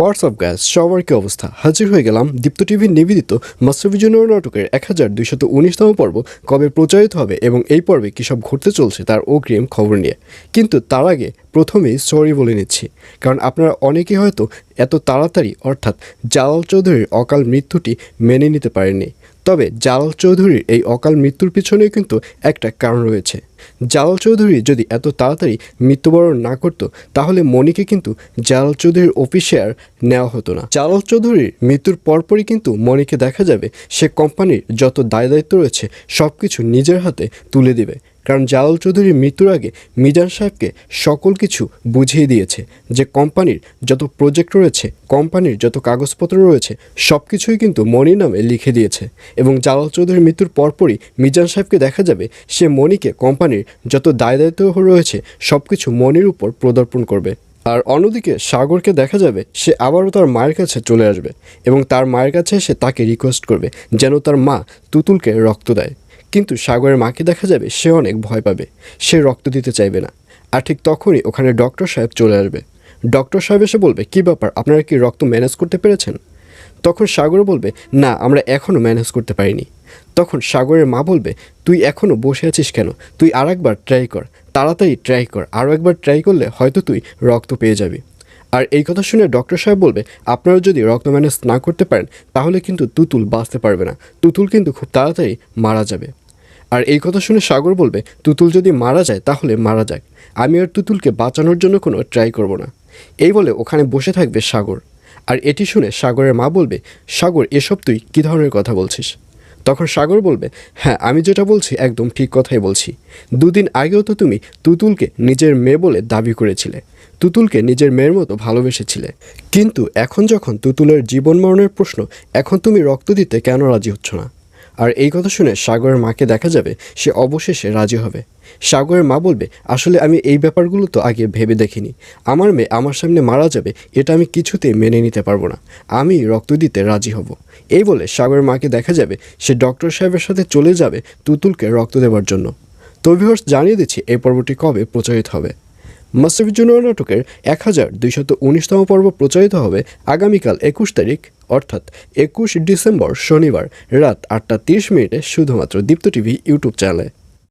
WhatsApp gas সবার কি অবস্থা? হাজির হয়ে গেলাম দীপ্ত টিভির নিবেদিত মাস্টারভিজন নাটকের এক হাজার দুইশত উনিশতম পর্ব। কবে প্রচারিত হবে এবং এই পর্বে কী সব ঘটতে চলছে তার অগ্রিম খবর নিয়ে। কিন্তু তার আগে প্রথমেই সরি বলে নিচ্ছি। কারণ আপনারা অনেকেই হয়তো এত তাড়াতাড়ি, অর্থাৎ জালাল চৌধুরীর অকাল মৃত্যুটি মেনে নিতে পারেননি। তবে জালাল চৌধুরীর এই অকাল মৃত্যুর পিছনে কিন্তু একটা কারণ রয়েছে। জালাল চৌধুরী যদি এত তাড়াতাড়ি মৃত্যুবরণ না করত, তাহলে মনিকে কিন্তু জালাল চৌধুরীর অফিসে আর নেওয়া হতো না। জালাল চৌধুরীর মৃত্যুর পরপরই কিন্তু মনিকে দেখা যাবে, সে কোম্পানির যত দায় দায়িত্ব রয়েছে সব কিছু নিজের হাতে তুলে দিবে। কারণ জালাল চৌধুরীর মৃত্যুর আগে মিজান সাহেবকে সকল কিছু বুঝিয়ে দিয়েছে যে কোম্পানির যত প্রজেক্ট রয়েছে, কোম্পানির যত কাগজপত্র রয়েছে সব কিছুই কিন্তু মনির নামে লিখে দিয়েছে এবং জালাল চৌধুরীর মৃত্যুর পরপরই মিজান সাহেবকে দেখা যাবে সে মনিকে কোম্পানির যত দায় দায়িত্ব রয়েছে সব কিছু মনির উপর প্রদর্পণ করবে। আর অন্যদিকে সাগরকে দেখা যাবে সে আবারও তার মায়ের কাছে চলে আসবে এবং তার মায়ের কাছে এসে তাকে রিকোয়েস্ট করবে যেন তার মা তুতুলকে রক্ত দেয়। কিন্তু সাগরের মাকে দেখা যাবে, সে অনেক ভয় পাবে। সে রক্ত দিতে চাইবে না। আর ঠিক তখনই ওখানে ডক্টর সাহেব চলে আসবে। ডক্টর সাহেব এসে বলবে, কী ব্যাপার, আপনারা কি রক্ত ম্যানেজ করতে পেরেছেন? তখন সাগর বলবে, না, আমরা এখনও ম্যানেজ করতে পারিনি। তখন সাগরের মা বলবে, তুই এখনও বসে আছিস কেন? তুই আর একবার ট্রাই কর, তাড়াতাড়ি ট্রাই কর আরও একবার ট্রাই করলে হয়তো তুই রক্ত পেয়ে যাবি। আর এই কথা শুনে ডক্টর সাহেব বলবে, আপনারা যদি রক্ত ম্যানেজ না করতে পারেন, তাহলে কিন্তু তুতুল বাঁচতে পারবে না। তুতুল কিন্তু খুব তাড়াতাড়ি মারা যাবে। আর এই কথা শুনে সাগর বলবে, তুতুল যদি মারা যায়, তাহলে মারা যাক। আমি আর তুতুলকে বাঁচানোর জন্য কোনো ট্রাই করব না। এই বলে ওখানে বসে থাকবে সাগর। আর এটি শুনে সাগরের মা বলবে, সাগর, এসব তুই কী ধরনের কথা বলছিস? তখন সাগর বলবে হ্যাঁ আমি যেটা বলছি একদম ঠিক কথাই বলছি। দুদিন আগেও তো তুমি তুতুলকে নিজের মেয়ে বলে দাবি করেছিলে। তুতুলকে নিজের মেয়ের মতো ভালোবেসেছিলে। কিন্তু এখন যখন তুতুলের জীবন মরণের প্রশ্ন, এখন তুমি রক্ত দিতে কেন রাজি হচ্ছ না? আর এই কথা শুনে সাগরের মাকে দেখা যাবে, সে অবশেষে রাজি হবে। সাগরের মা বলবে, আসলে আমি এই ব্যাপারগুলো তো আগে ভেবে দেখিনি। আমার মেয়ে আমার সামনে মারা যাবে, এটা আমি কিছুতেই মেনে নিতে পারব না। আমি রক্ত দিতে রাজি হব। এই বলে সাগরের মাকে দেখা যাবে, সে ডক্টর সাহেবের সাথে চলে যাবে তুতুলকে রক্ত দেওয়ার জন্য। তো জানিয়ে দিচ্ছি এই পর্বটি কবে প্রচারিত হবে। মাস্টারফি জুনিয়র নাটকের এক হাজার দুইশত উনিশতম পর্ব প্রচারিত হবে আগামীকাল একুশ তারিখ, অর্থাৎ একুশ ডিসেম্বর শনিবার রাত আটটা তিরিশ মিনিটে শুধুমাত্র দীপ্ত টিভি ইউটিউব চ্যানেলে।